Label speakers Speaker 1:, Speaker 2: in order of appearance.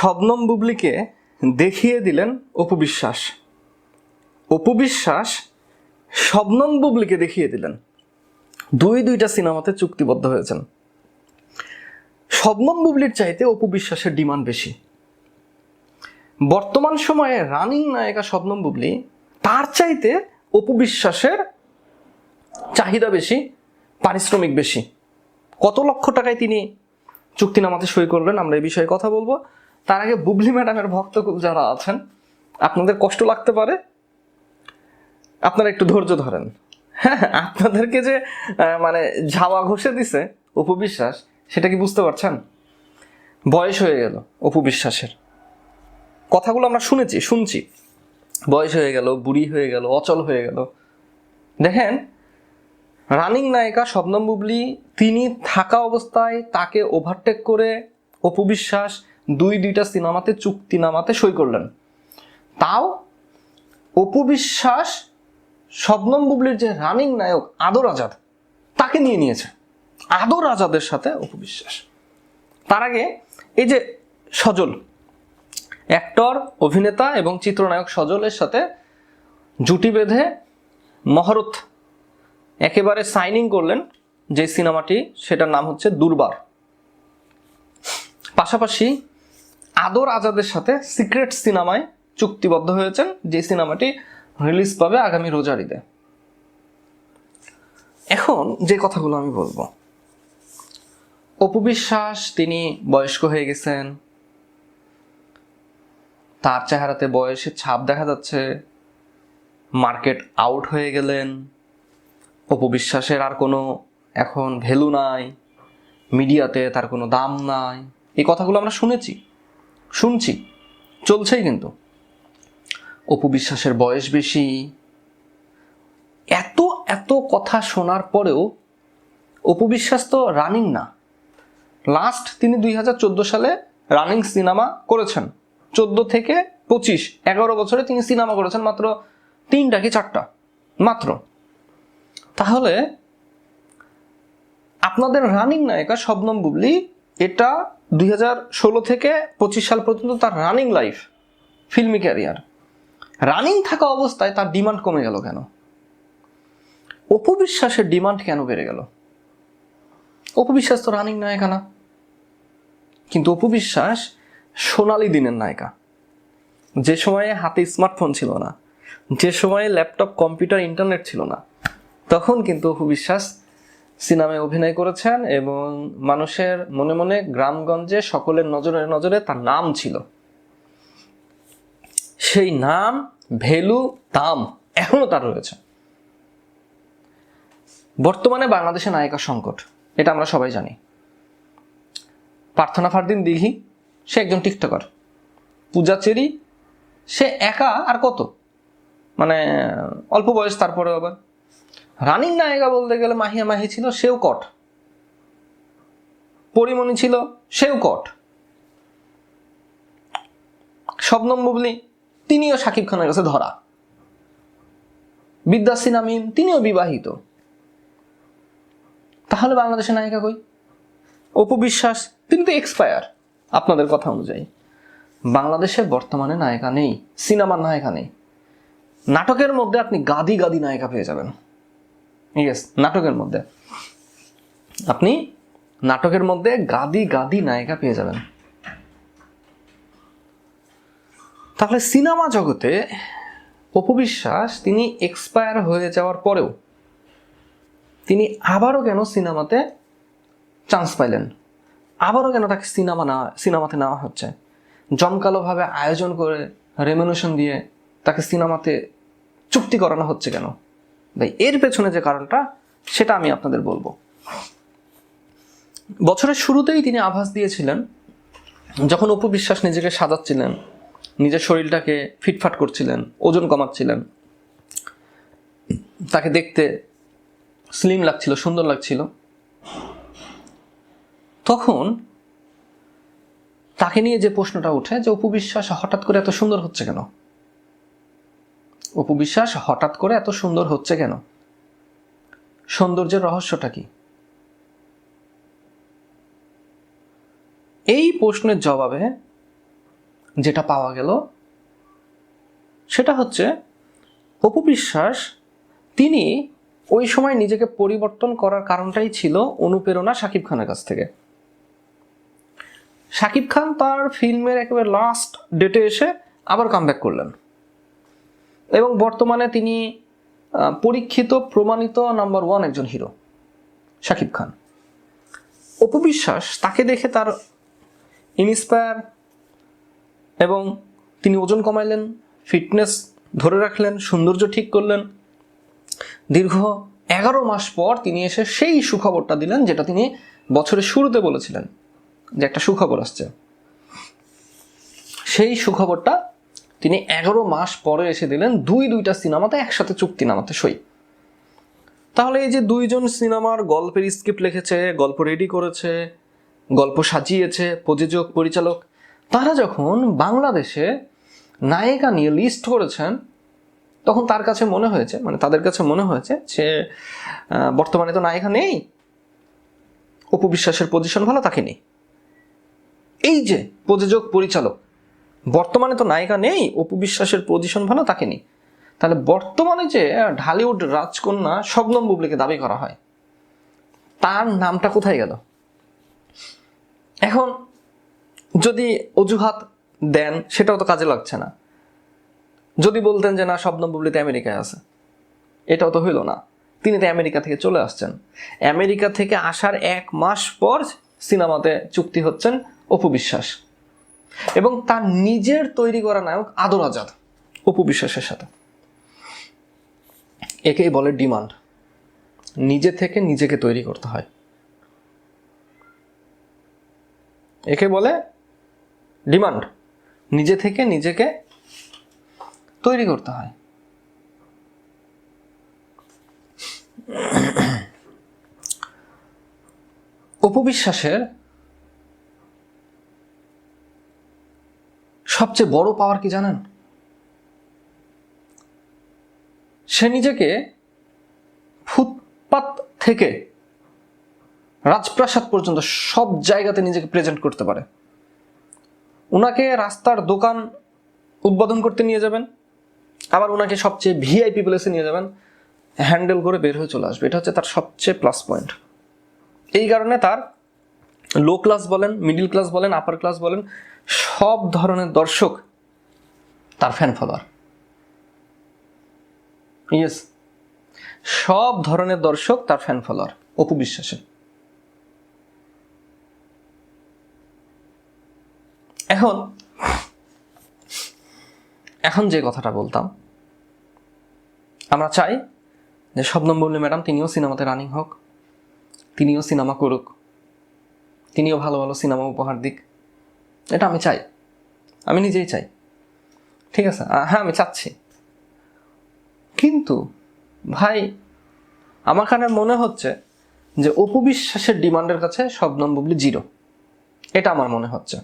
Speaker 1: শবনম বুবলিকে দেখিয়ে দিলেন অপবিশ্বাস অপবিশ্বাস শবনম বুবলিকে দেখিয়ে দিলেন। দুই দুইটা সিনেমাতে চুক্তিবদ্ধ হয়েছেন। শবনম বুবলির চাইতে অপবিশ্বাসের ডিমান্ড বেশি। বর্তমান সময়ে রানিং নায়িকা শবনম বুবলি তার চাইতে অপবিশ্বাসের চাহিদা বেশি, পারিশ্রমিক বেশি। কত লক্ষ টাকায় তিনি চুক্তিনামাতে সই করবেন আমরা এই বিষয়ে কথা বলব। তার আগে বুবলি ম্যাডামের ভক্তকুল যারা আছেন, আপনাদের কষ্ট লাগতে পারে। আপনারা একটু ধৈর্য ধরেন। হ্যাঁ আপনাদেরকে যে মানে ঝাওয়া ঘষে দিছে অপবিশ্বাস সেটা কি বুঝতে পারছেন? বয়স হয়ে গেল অপবিশ্বাসের কথাগুলো আমরা শুনেছি, শুনছি। বয়স হয়ে গেল, বুড়ি হয়ে গেল, অচল হয়ে গেল। দেখেন, রানিং নায়িকা শবনম বুবলি, তিনি থাকা অবস্থায় তাকে ওভারটেক করে অপবিশ্বাস দুই দুইটা সিনেমাতে চুক্তিনামাতে সই করলেন। তাও অপবিশ্বাস শবনম বুবলির যে রানিং নায়ক আদর আজাদ, তাকে নিয়ে নিয়েছে। আদর আজাদের সাথে অপবিশ্বাস তার আগে এই যে সজল, অ্যাক্টর, অভিনেতা এবং চিত্রনায়ক সজলের সাথে জুটি বেঁধে মহরত একেবারে সাইনিং করলেন যে সিনেমাটি, সেটার নাম হচ্ছে দুর্বার পাশাপাশি আদর আজাদের সাথে সিক্রেট সিনেমায় চুক্তিবদ্ধ হয়েছেন, যে সিনেমাটি রিলিজ পাবে আগামী রোজার ঈদে। এখন যে কথাগুলো আমি বলব। অপবিশ্বাস তিনি বয়স্ক হয়ে গেছেন। তার চেহারাতে বয়সের ছাপ দেখা যাচ্ছে। মার্কেট আউট হয়ে গেলেন। অপবিশ্বাসের আর কোনো এখন ভ্যালু নাই। মিডিয়াতে তার কোনো দাম নাই। এই কথাগুলো আমরা শুনেছি। শুনছি, চলছেই কিন্তু। অপবিশ্বাসের বয়স বেশি। এত এত কথা শোনার পরেও অপবিশ্বাস তো রানিং না। লাস্ট তিনি দুই হাজার চোদ্দ সালে রানিং সিনেমা করেছেন। চোদ্দ থেকে পঁচিশ, এগারো বছরে তিনি সিনেমা করেছেন মাত্র তিনটা কি চারটা? মাত্র। তাহলে আপনাদের রানিং নায়িকা শবনম বুবলি, এটা দুই থেকে পঁচিশ সাল পর্যন্ত তার running life filmy career running থাকা অবস্থায় তার ডিমান্ড কমে গেল কেন? অপবিশ্বাসের ডিমান্ড কেন বেড়ে গেল? অপবিশ্বাস তো রানিং নায়িকা না। কিন্তু অপবিশ্বাস সোনালি দিনের নায়িকা। যে সময়ে হাতে স্মার্টফোন ছিল না, যে সময়ে ল্যাপটপ কম্পিউটার ইন্টারনেট ছিল না, তখন কিন্তু অপু বিশ্বাস সিনেমায় অভিনয় করেছেন এবং মানুষের মনে মনে গ্রামগঞ্জে সকলের নজরে নজরে তার নাম ছিল। সেই নাম ভ্যালু দাম এখনও তার রয়েছে। বর্তমানে বাংলাদেশে নায়িকা সংকট, এটা আমরা সবাই জানি। প্রার্থনা ফারদিন দিঘি, সে একজন টিকটকার। পূজা চেরি, সে একা আর কত? মানে অল্প বয়স তারপরে আবার। রানিং নায়িকা বলতে গেলে মাহিয়া মাহি ছিল, সেও কট। পরিমণি ছিল, সেও কট। শবনম বুবলি, তিনিও সাকিব খানের কাছে ধরা। বিদ্যাসী নামিম তিনিও বিবাহিত। তাহলে বাংলাদেশের নায়িকা কই? অপু বিশ্বাস, তিনি তো এক্সপায়ার আপনাদের কথা অনুযায়ী। বাংলাদেশে বর্তমানে নায়িকা নেই, সিনেমার নায়িকা নেই। নাটকের মধ্যে আপনি গাদি গাদি নায়িকা পেয়ে যাবেন। ইয়েস নাটকের মধ্যে। আপনি নাটকের মধ্যে গাদি গাদি নায়িকা পেয়ে যাবেন। তাহলে সিনেমা জগতে অপবিশ্বাস তিনি এক্সপায়ার হয়ে যাওয়ার পরেও তিনি আবারও কেন সিনেমাতে চান্স পাইলেন? আবারও কেন তাকে সিনেমা না, সিনেমাতে নেওয়া হচ্ছে? জমকালোভাবে আয়োজন করে রেমুনেশন দিয়ে তাকে সিনেমাতে চুক্তি করানো হচ্ছে কেন? এর পেছনে যে কারণটা, সেটা আমি আপনাদের বলব। বছরের শুরুতেই তিনি আভাস দিয়েছিলেন, যখন অপু বিশ্বাস নিজেকে সাজাচ্ছিলেন, নিজের শরীরটাকে ফিটফাট করছিলেন, ওজন কমাচ্ছিলেন। তাকে দেখতে স্লিম লাগছিল, সুন্দর লাগছিল। তখন তাকে নিয়ে যে প্রশ্নটা ওঠে যে অপু বিশ্বাস হঠাৎ করে এত সুন্দর হচ্ছে কেন? অপু বিশ্বাস হঠাৎ করে এত সুন্দর হচ্ছে কেন? সৌন্দর্যের রহস্যটা কি? এই প্রশ্নের জবাবে যেটা পাওয়া গেল, সেটা হচ্ছে অপু বিশ্বাস তিনি ওই সময় নিজেকে পরিবর্তন করার কারণটাই ছিল অনুপ্রেরণা শাকিব খানের কাছ থেকে। শাকিব খান তার ফিল্মের একেবারে লাস্ট ডেটে এসে আবার কামব্যাক করলেন। এবং বর্তমানে তিনি পরীক্ষিত, প্রমাণিত নাম্বার ওয়ান একজন হিরো শাকিব খান। অপু বিশ্বাস তাকে দেখে তার ইন্সপায়ার এবং তিনি ওজন কমাইলেন ফিটনেস ধরে রাখলেন, সৌন্দর্য ঠিক করলেন। দীর্ঘ এগারো মাস পর তিনি এসে সেই সুখবরটা দিলেন, যেটা তিনি বছরের শুরুতে বলেছিলেন, যে একটা সুখবর আসছে। সেই সুখবরটা তিনি এগারো মাস পরে এসে দিলেন, দুই দুইটা সিনেমাতে একসাথে চুক্তি নামাতে সই। তাহলে এই যে দুইজন সিনেমার গল্পের স্ক্রিপ্ট লিখেছে, গল্প রেডি করেছে, গল্প সাজিয়েছে, প্রযোজক, পরিচালক, তারা যখন বাংলাদেশে নায়িকা নিয়ে লিস্ট করেছেন, তখন তার কাছে মনে হয়েছে মানে তাদের কাছে মনে হয়েছে যে বর্তমানে তো নায়িকা নেই অপবিশ্বাসের পজিশন ভালো, তাকে নেই। এই যে প্রযোজক, পরিচালক বর্তমানে তো নায়িকা নেই, অপু বিশ্বাসের পজিশন ভালো, তাকে নেই। তাহলে বর্তমানে যে ঢালিউড, রাজকন্যা, শবনম বুবলিকে দাবি করা হয়, তার নামটা কোথায় গেল? এখন যদি অজুহাত দেন, সেটাও তো কাজে লাগছে না। যদি বলতেন যে, না, শবনম বুবলিতে আমেরিকায় আছে, এটাও তো হইল না। তিনি তো আমেরিকা থেকে চলে আসছেন। আমেরিকা থেকে আসার এক মাস পর সিনেমাতে চুক্তি হচ্ছেন অপু বিশ্বাস। এবং তার নিজের তৈরি করা নায়ক আদর আজাদ, অপু বিশ্বাসের সাথে। একেই বলে ডিমান্ড। নিজে থেকে নিজেকে তৈরি করতে হয়। একে বলে ডিমান্ড। নিজে থেকে নিজেকে তৈরি করতে হয়। অপবিশ্বাসের সবচেয়ে বড় পাওয়ার কি জানেন? সে নিজেকে ফুটপাত থেকে রাজপ্রাসাদ পর্যন্ত সব জায়গাতে নিজেকে প্রেজেন্ট করতে পারে। ওনাকে রাস্তার দোকান উদ্বোধন করতে নিয়ে যাবেন, আবার ওনাকে সবচেয়ে ভিআইপি প্লেসে নিয়ে যাবেন হ্যান্ডেল করে বের হয়ে চলে আসবে। এটা হচ্ছে তার সবচেয়ে প্লাস পয়েন্ট এই কারণে তার লো ক্লাস বলেন মিডিল ক্লাস বলেন আপার ক্লাস বলেন সব ধরনের দর্শক তার ফ্যান ফলোয়ার ইয়েস সব ধরনের দর্শক তার ফ্যান ফলোয়ার অপু বিশ্বাসের। এখন এখন যে কথাটা বলতাম, আমরা চাই যে শবনম বললে ম্যাডাম, তিনিও সিনেমাতে রানিং হোক, তিনিও সিনেমা করুক, তিনিও ভালো ভালো সিনেমা উপহার দিক। এটা আমি চাই। আমি নিজেই চাই। ঠিক আছে? হ্যাঁ আমি চাচ্ছি। কিন্তু, ভাই, আমার কানে মনে হচ্ছে যে অপবিশ্বাসের ডিমান্ডের কাছে সব বুবলি জিরো। এটা আমার মনে হচ্ছে।